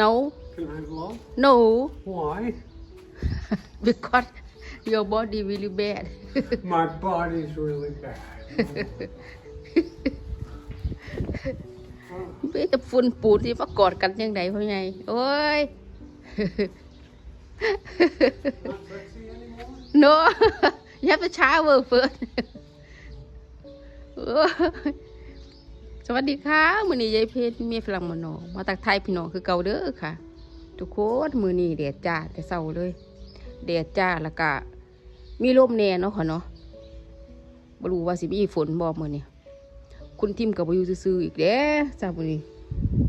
no Can I have love? no Why? because your body really bad My body's really bad. เบ้จะฝุ่นปูดที่มากอดกันยังไงพ่อใหญ่โอ้ย Not sexy anymore? no you have to shower first โอ้ยส วัสดีค่ะมือนี้ยายเพชรเมียฝรั่งมโนมาตักไทยพี่น้องคือเก่าเด้อค่ะ ทุกคนมือนี้แดดจ้าแต่เศร้าเลยแดดจ้าแล้วก็มีลมแน่เนาะค่ะเนาะบรูว่าสิมีฝนบ่มื้อนี้คุณทิมกับบ่อยู่ซื่ออีกเด้จ้ามือนี้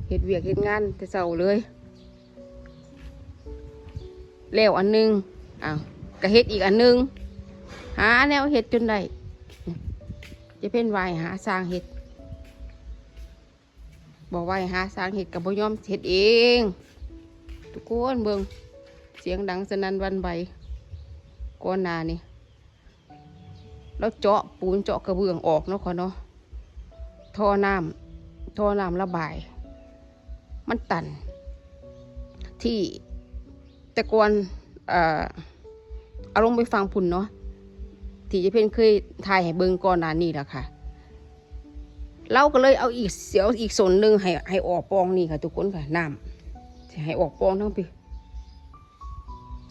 เฮ็ดเวียกเฮ็ดงานแต่เศร้าเลยแล้วอันหนึงอ้าวก็เฮ็ดอีกอันหนึงหาแนวเฮ็ดจนได้จะเป็นวายหาสร้างเฮ็ด บอกว่าให้หาสร้างเฮ็ดกับบ่ยอมเฮ็ดเอง ทุกคนเบิ่งเสียงดังสนั่นวันไหวก้อนนานี่แล้วเจาะปูนเจาะกระเบื้องออกเนาะค่ะเนาะท่อน้ำท่อน้ำระบาย มันตัน ที่แต่ก่อนเอารมณ์ไปฟังพุ่นเนาะที่จะเพ่นเคยถ่ายให้เบิ่งก่อนหน้านี้แหละค่ะ เราก็เลยเอาอีกเสียวอีกส่วนหนึ่งให้ให้ออกปองนี่ค่ะทุกคนค่ะน้ำสิให้ออกปองทั้งปี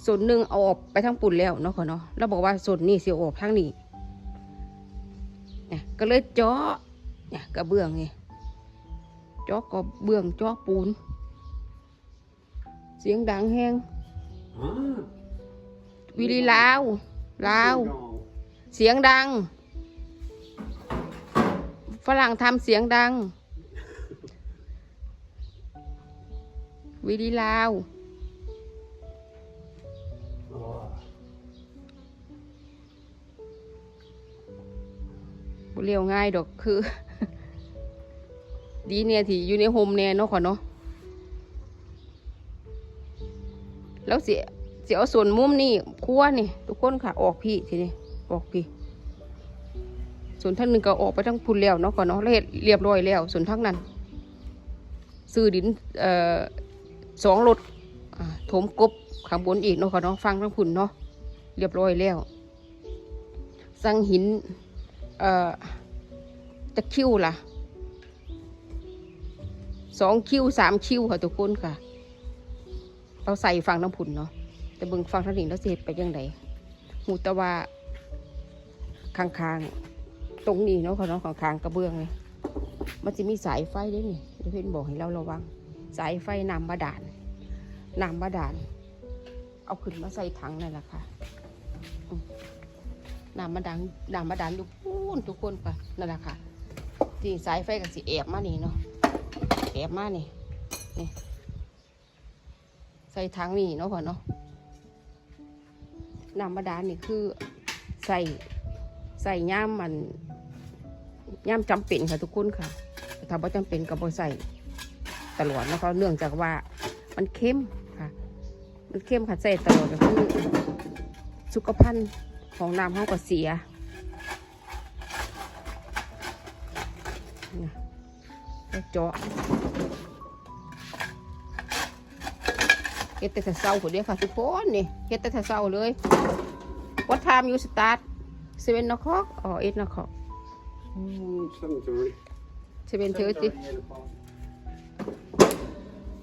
ส่วนหนึ่งเอาออกไปทั้งปุ่นแล้วเนาะค่ะเนาะแล้วบอกว่าส่วนนี้สิเอาออกทั้งนี้เนี่ยก็เลยเจาะเนี่ยกระเบื้องไงเจาะกระเบื้องเจาะปูน เสียงดังแห้ง Huh? วิลีลาวลาว No. เสียงดัง ฝรั่งทำเสียงดัง วิลีลาวบเรียวง่ายดอกคือ ดีเนี่ยที่อยู่ในโฮมเนี่ยเนาะขอเนาะแล้วเสียเสียเอาส่วนมุมนี่ครัวนี่ ทุกคนค่ะ ออกพี่ทีนี้ออกพี่ ส่วนทั้งหนึ่งก็ออกไปทั้งพุ่นแล้วเนาะก่อนเนาะเฮ็ดเรียบร้อยแล้ว ส่วนทั้งนั้น ซื้อดินเอ่อสองรถถมกบข้างบนอีกเนาะก่อนเนาะฟังทั้งพุ่นเนาะเรียบร้อยแล้วสั่งหินเอ่อจะคิ้วล่ะสองคิ้วสามคิ้วค่ะทุกคนค่ะ เราใส่ฟังน้ำผุนเนาะแต่เบิ่งฟังทางหนี้เราเสร็จไปยังไงหูตะว่าข้างๆ ตรงนี้เนาะค่ะเนาะข้างกระเบื้องเลยมันจะมีสายไฟด้วยนี่เดี๋ยวเพื่อนบอกให้เราระวัง สายไฟนำบาดาลนำบาดาลเอาขึ้นมาใส่ถังนั่นแหละค่ะนำมาดังน้ำมาดันอยู่พูนทุกคนไปนั่นแหละค่ะที่สายไฟกับสีแอบมานี่เนาะแอบมานี่นี่ใส่ถังนี่เนาะพ่อเนาะนำมาดานนี่คือใส่ใส่ย่ามมัน ย่ามจำเป็นค่ะทุกคนค่ะถ้าว่าจำเป็นก็บ่ใส่ตลอดนะคะเนื่องจากว่ามันเข้มค่ะ มันเข้มค่ะใส่ตลอดก็คือสุขภัณฑ์ของน้ำห้องก็เสียเจาะเฮ็ดแต่แต่เช้าคนเดียวค่ะทุกคนนี่เฮ็ดแต่แต่เช้าเลย What time you start seven o'clock or eight o'clock Mm, 7.30. seven thirty 7:30, 8 o'clock.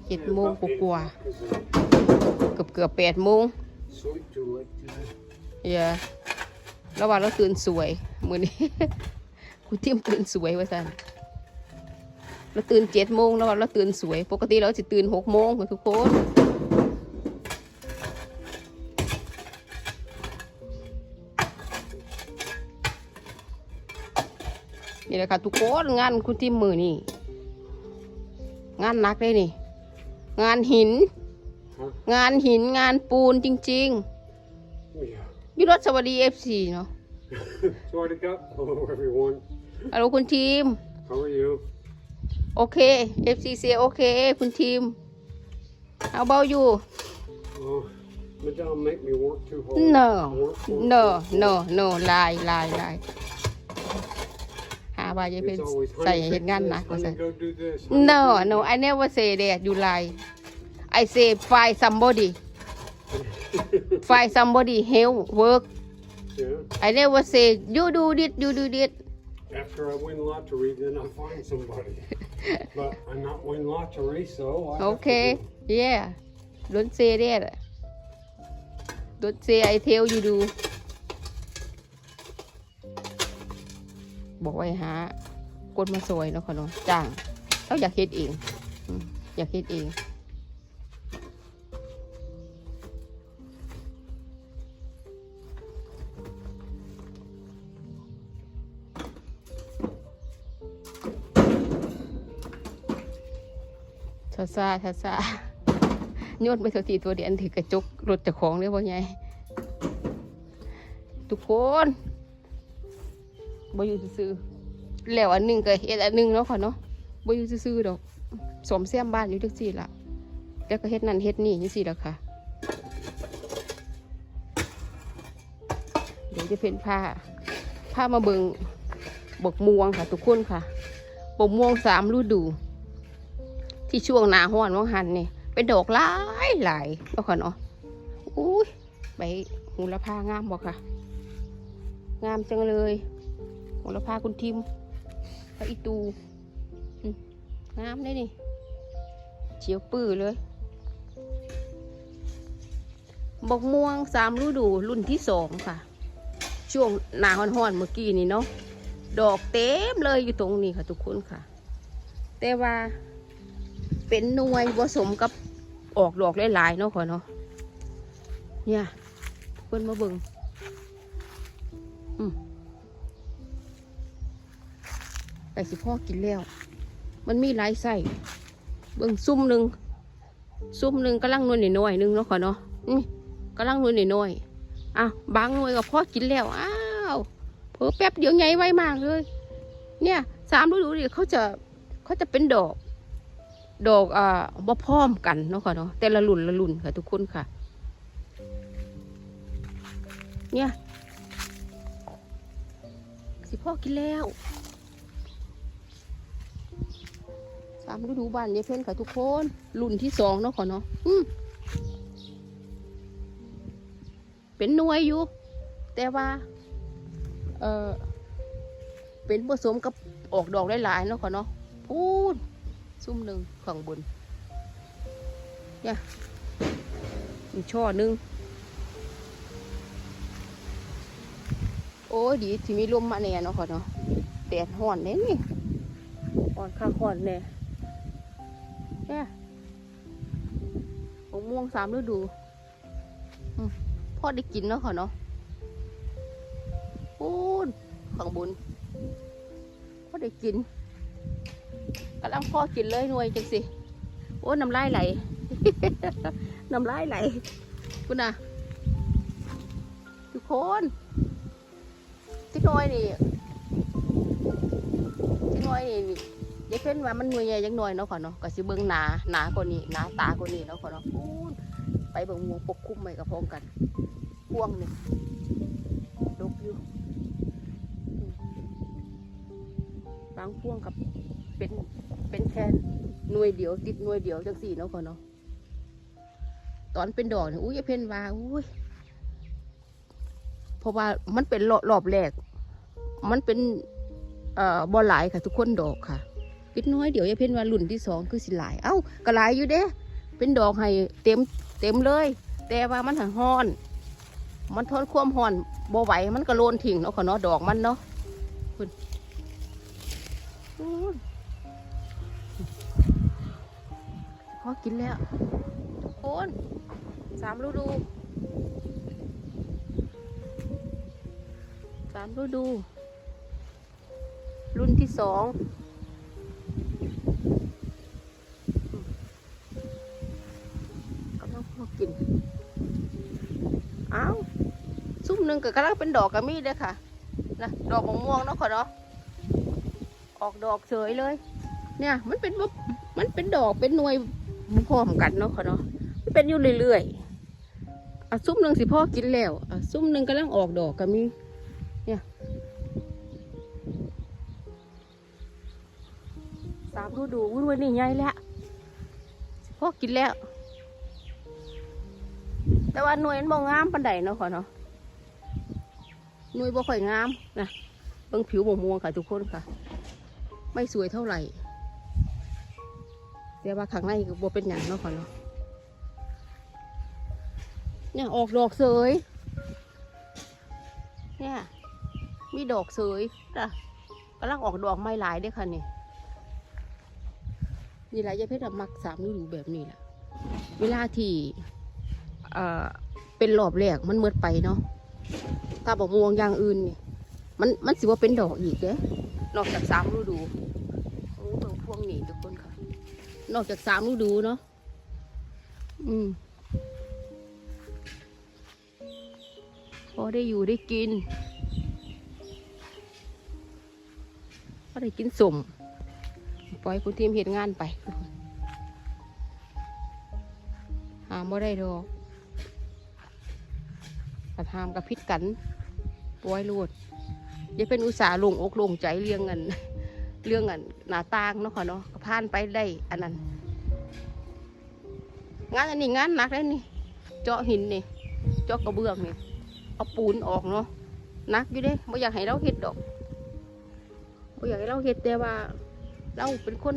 เจ็ดโมงกว่า Because ๆเกือบเกือบแปดโมง I sleep too late today. เยอะแล้วว่าเราตื่นสวยมือนี้คุณทิมตื่นสวยว่าสันเราตื่นเจ็ดโมงแล้วว่าเราตื่นสวย ปกติเราจะตื่นหกโมงทุกคน นี่แหละค่ะทุกคนงานคุณทิมมือนี่ งานหนักเลยนี่ งานหิน Huh? งานหินงานปูนจริงๆ Yeah. ยูรถสวัสดีเอฟซีเนาะ Sorry to go. Hello, everyone. ฮัลโหลคุณทีม How are you? โอเคเอฟซีเซโอเค คุณทีม How about you Oh, Madame, make me work too hard. No Work, work, no work, work. no no ลายลายลาย หาว่าจะเป็น It's always ใส่ honey เห็น fix งาน this, หนักกว่า honey ใส่ go do this. honey no go do no that. I never say that you lie I say find somebody find somebody help work Yeah. I never say you do this you do this After I win lottery, then I find somebody. but I'm not win lottery, so I. have to okay do- yeah don't say that don't say I tell you do บอกไว้หาคนมาสวยเนาะค่ะเนาะจ้างเราอยากเฮ็ดเอง อยากเฮ็ดเองชาซาชาซาโยนไปเถอะทีตัวเดียนถือกระจกรถจะของเลยว่าไงทุกคน บ่อยู่ซื่อๆแล้วอันหนึงก็เฮ็ดอันหนึงเนาะค่ะเนาะบ่อยู่ซื่อๆดอกสมแซมบ้านอยู่จังซี่ล่ะแล้วก็เฮ็ดนั่นเฮ็ดนี่จังซี่ล่ะค่ะ เดี๋ยวจะเพ้นผ้าผ้ามาเบิงบกม่วงค่ะ ทุกคนค่ะบกม่วงสามฤดู ที่ช่วงหนาห้อนว่างหันนี่เป็นดอกหลายหลายแล้วค่ะเนาะอุ้ยใบหูละพางามบอกค่ะ งามจังเลย หูละพาคุณทิมพระอีตูอืมงามเลยนี่เฉียวปื้อเลยบกม่วงสามฤดูรุ่นที่สองค่ะ ช่วงหนาห้อนๆเมื่อกี้นี่เนาะดอกเต็มเลยอยู่ตรงนี้ค่ะทุกคนค่ะ แต่ว่าเป็นหน่วยผสมกับออกดอกหลายๆเนาะขอเนาะเนี่ยเพิ่นมาเบิ่งอืม ไปสิพ่อกินแล้ว มันมีหลายไส้เบิ่งซุ่มหนึ่งซุ่มหนึ่งกำลังนวลหน้อยหนึ่งเนาะขอเนาะอืมกำลังนวลหน้อยอะบางหน่วยก็พ่อกินแล้วอ้าวเพิ่แป๊บเดียวไงไวมากเลย เนี่ยสามฤดูนี่เขาจะเขาจะเป็นดอก ดอกอ่าบ่พร้อมกันเนาะค่ะเนาะแต่ละรุ่นละรุ่นค่ะทุกคนค่ะ เนี่ยสิพ่อกินแล้ว สามฤดูบ้านยายเพ่นค่ะทุกคนรุ่นที่สองเนาะค่ะเนาะเป็นหน่วยอยู่ แต่ว่า เออเป็นผสมกับออกดอกหลายๆเนาะค่ะเนาะพูดซุ่มหนึ่งข้างบนเนี่ยอีกช่อหนึ่งโอ้ดีที่มีลมมาแน่เนาะค่ะเนาะแดดห่อนเน่นี่ห่อนข้างห่อนแน่เนี่ยมะม่วงสามฤดูอืมพอได้กินเนาะค่ะเนาะพูนข้างบนพอได้กินกำลังพ่อกินเลยหน่วยจังสิโอ้น้ำลายไหลน้ำลายไหลคุณน่ะทุกคนที่น้อยนี่ที่น้อยนี่ ยายเพ้นว่ามันหน่วยใหญ่ยังหน่อยเนาะขอเนาะก็สิเบิ่งหนาหนากว่านี้หนาตากว่านี้เนาะขอเนาะพูนไปเบิ่งวงปกคลุมไปกับพ้อมกันพวงนี่ดกอยู่บางพวงกับเป็นเป็นแค่หน่วยเดียว ติดหน่วยเดียวจังสี่เนาะก่อนเนาะตอนเป็นดอกเนี่ยอุ้ยยายเพ่นว่าอุ้ยเพราะว่ามันเป็นรอบแรก มันเป็นเอ่อบ่หลายค่ะ ทุกคนดอกค่ะ ดน้อยเดี๋ยวยายเพ่นว่ารุ่นที่สองคือสิหลาย เอ้าก็หลายอยู่เด้เป็นดอกให้เต็มเต็มเลย แต่ว่ามันหันห้อน มันทนความห้อนบ่ไหวมันก็โลนทิ้งเนาะค่ะเนาะดอกมันเนาะคุณพอกินแล้วทุกคนสามฤดูสามฤดู รุ่นที่สองกำลังพอ กินอ้าวซุ่มหนึ่งก็กำลังเป็นดอกกระมีดเลยค่ะนะดอกมะม่วงเนาะค่ะเนาะออกดอกเฉยเลย เนี่ย มันเป็นมันเป็นดอกเป็นหน่วยพร้อมกันเนาะค่ะเนาะมันเป็นอยู่เรื่อยๆอะซุ้มหนึ่งสิพ่อกินแล้วอะซุ้มหนึ่งกำลังออกดอกก็มีเนี่ยสามฤดูอุ้ยวันนี้ใหญ่แล้วพ่อกินแล้ว แต่ว่าหน่วยมันบ่งามปานใดเนาะขอเนาะหน่วยบ่ค่อยงามนะเบิ่งผิวม่วงค่ะทุกคนค่ะ ไม่สวยเท่าไหร่แต่ว่าข้างในก็บ่เป็นหยังเนาะขอเนาะเนี่ยออกดอกเสยเนี่ยมีดอกเสยจ้ะกำลังออกดอกไม่หลายด้อค่ะนี่นี่แหละยายเพชรอะมักสามฤดูแบบนี้แหละเวลาที่ เอ่อเป็นรอบแรกมันเมืดไปเนาะถ้าบอกม่วงอย่างอื่นนี่มันมันสิว่าเป็นดอกอีกเด้นอกจากสามฤดูโอ้เบิ่งพวงนี่ทุกคนค่ะ นอกจากสามฤดูเนาะอืมพอได้อยู่ได้กินพอได้กินสมปล่อยคุณทีมเห็นงานไปหามบ่ได้ดอก กัหามกับพิษกันปล่อยโลดอย่าเป็นอุตสาห์ลงอกลงใจเรื่องเงินเรื่องเงินหนาต่างเนาะค่ะเนาะก็ผ่านไปได้อันนั้น งานอันนี้งานหนักเลยนี่ เจาะหินนี่ เจาะกระเบื้องนี่ เอาปูนออกเนาะนักอยู่เด้ไม่อยากให้เราเฮ็ดดอกไม่อยากให้เราเฮ็ดแต่ว่า เราเป็นคน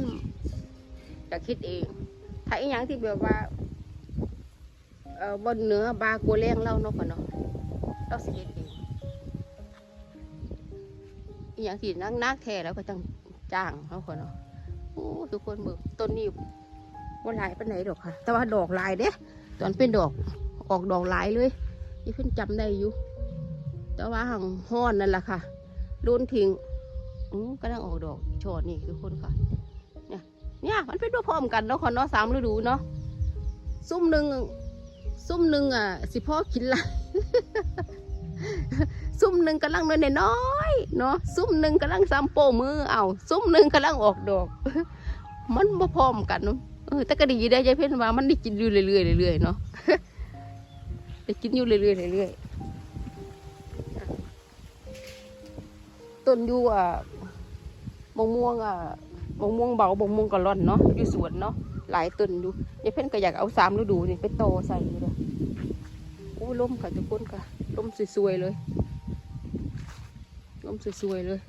อยากคิดเองถ้าอีหยังที่แบบว่า เอ่อบนเหนือบากัวแรงเราเนาะก่อนเนาะเราสิเฮ็ดเองอีหยังที่นักนักแท้แล้วก็ต้องจ้างเขาก่อนเนาะโอ้ทุกคนเบิกต้นนี้ว่าหลายปานไหนดอกค่ะ แต่ว่าดอกหลายเด้ตอนเป็นดอกออกดอกหลายเลยนี่เพิ่นจำได้อยู่ แต่ว่าหังห้อนนั่นแหละค่ะโดนทิ้งอืมก็ลังออกดอกช่อนี่ทุกคนค่ะ เนี่ย เนี่ยมันเป็นพร้อมกันเนาะค่ะเนาะสามฤดูเนาะซุ่มหนึ่ง ซุ่มหนึ่งอะ สิพ่อกินหละซุ่มหนึ่งกำลังน้อยน้อยๆเนาะซุ่มหนึ่งกำลังซ้ำโปมือเอาซุ่มหนึ่งกำลังออกดอก มันบ่พร้อมกันเนาะเออแต่ก็ดีได้ใจเพ่นว่ามันได้กินอยู่เรื่อยๆเรื่อยๆเนาะได้กินอยู่เรื่อยๆเรื่อยๆต้นอยู่อะมะม่วงอะมะม่วงเบามะม่วงกะล่อนเนาะอยู่สวนเนาะ หลายต้นอยู่ยายเพ่นก็อยากเอาสามฤดูนี่ไปโตใส่เลยโอ้ล่มค่ะทุกคนค่ะล่มสวยๆเลยล่มสวยๆเลย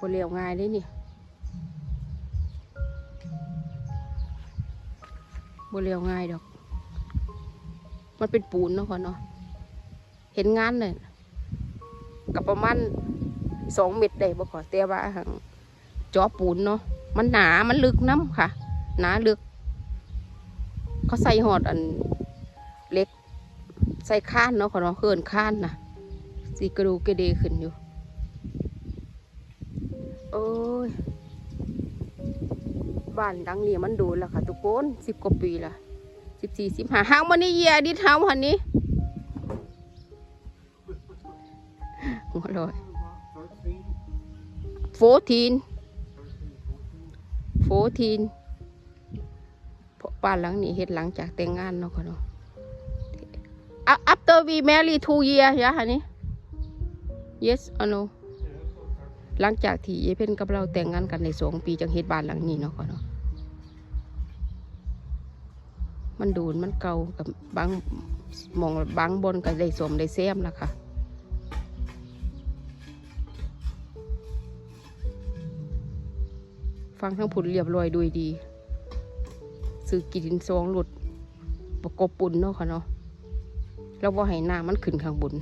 บ่เลี้ยวง่ายเลยนี่บ่เลี้ยวง่ายดอก มันเป็นปูนเนาะค่ะเนาะเห็นงานเลย กับประมาณสองเม็ดได้บ่ขอแต่ว่าหังจอปูนเนาะมันหนา มันลึกน้ำค่ะ หนาลึก เขาใส่หอดอันเล็ก ใส่ข้านเนาะขอเนาะเขินข้านนะสีกระดูกกระเดขึ้นอยู่ โอ้ย บ้านดังนี้มันโดนแล้วค่ะ ทุกคนสิบกว่าปีละสิบสี่สิบห้าห้างมันนี่เยียดิเท้าหันนี้ หัวลอย 13, โฟทีนโฟทีนบ้านหลังนี้เฮ็ดหลังจากแต่งงานเนาะค่ะเนาะ After we marry two year ยะฮะนี่ yes or no หลังจากที่ยายเพ็ญกับเราแต่งงานกันในสองปีจังเฮ็ดบ้านหลังนี้เนาะค่ะเนาะมันดูนมันเก่ากับบางมองบางบนก็ได้สมได้แซมแล้วค่ะ ฟังทั้งผุนเรียบร้อยโดยดีซื้อกินซองหลุดประกบปุ่นเนาะค่ะเนาะแล้วว่าให้หน้ามันขึ้นข้างบน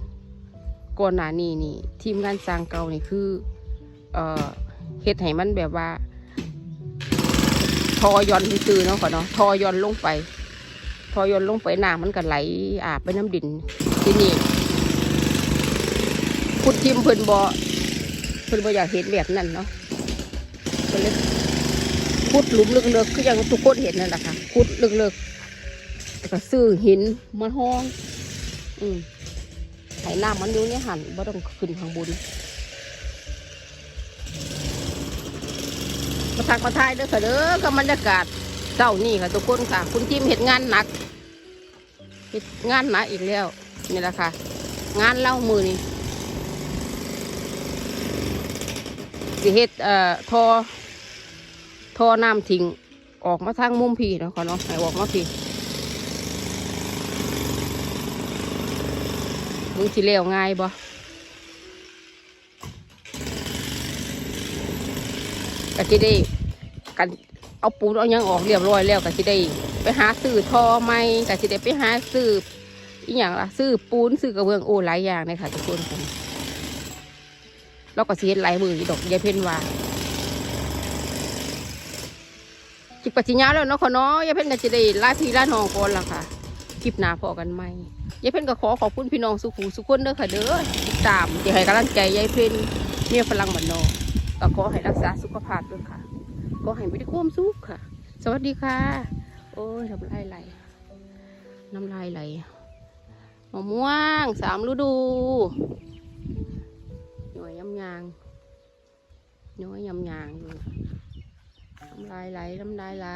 ก่อนหน้านี้นี่ ทีมงานสร้างเก่านี่คือ เอ่อเฮ็ดให้มันแบบว่า ทอย่อนซื่อๆเนาะค่ะเนาะทอย่อนลงไป ทอย่อนลงไปน้ำมันก็ไหลอาบไปน้ำดินที่นี่ขุดทิมเพิ่นบ่เพิ่นบ่อยากเห็นแบบนั้นเนาะเพิ่นเลย ขุดหลุมลึกๆคืออย่างทุกคนเห็นนั่นแหละค่ะขุดลึกๆแล้วก็ซื้อหินมาห้อง อืมให้น้ำมันอยู่ในหันบ่ต้องขึ้นข้างบนมาทักมาทายเด้อค่ะเด้อกับบรรยากาศเจ้านี่ค่ะทุกคนค่ะ คุณทีมเห็ดงานหนักเห็ดงานหนักอีกแล้วนี่แหละค่ะ งานเล่ามือนี่สิเห็ดเอ่อทอ ท่อน้ำทิ้งออกมาทางมุมพีเนาะค่ะเนาะให้ออกมาพีมึงสิเลี้ยวง่ายบ่ก็สิได้กันเอาปูนเอายังออกเรียบร้อยแล้วก็สิได้ไปหาซื้อท่อใหม่ก็สิได้ไปหาซื้ออีหยังล่ะซื้อปูนซื้อกระเบื้องโอ้หลายอย่างเลยค่ะทุกคนแล้วก็สิเฮ็ดหลายมือดอกยายเพ่นว่า จิกปัิญญาแล้วเนาะขอเนาะยายเพ่นก็จะได้ลาพี่ลาน้องก่อนละค่ะ คลิปหน้าพอกันไหมยายเพ่นก็ขอขอบคุณพี่น้องสุขูสุขคนเด้อค่ะเด้อติดตามอย่าให้กำลังใจยายเพ่นเมียฝรั่งบ้านนอกก็ขอให้รักษาสุขภาพด้วยค่ะขอให้ไม่ได้ความสุขค่ะ สวัสดีค่ะ โอ้ยน้ำลายไหลน้ำลายไหลมะม่วงสามฤดูหน่วยยำยางหน่วยยำยางอยู่ น้ำลายไหลน้ำลายไหล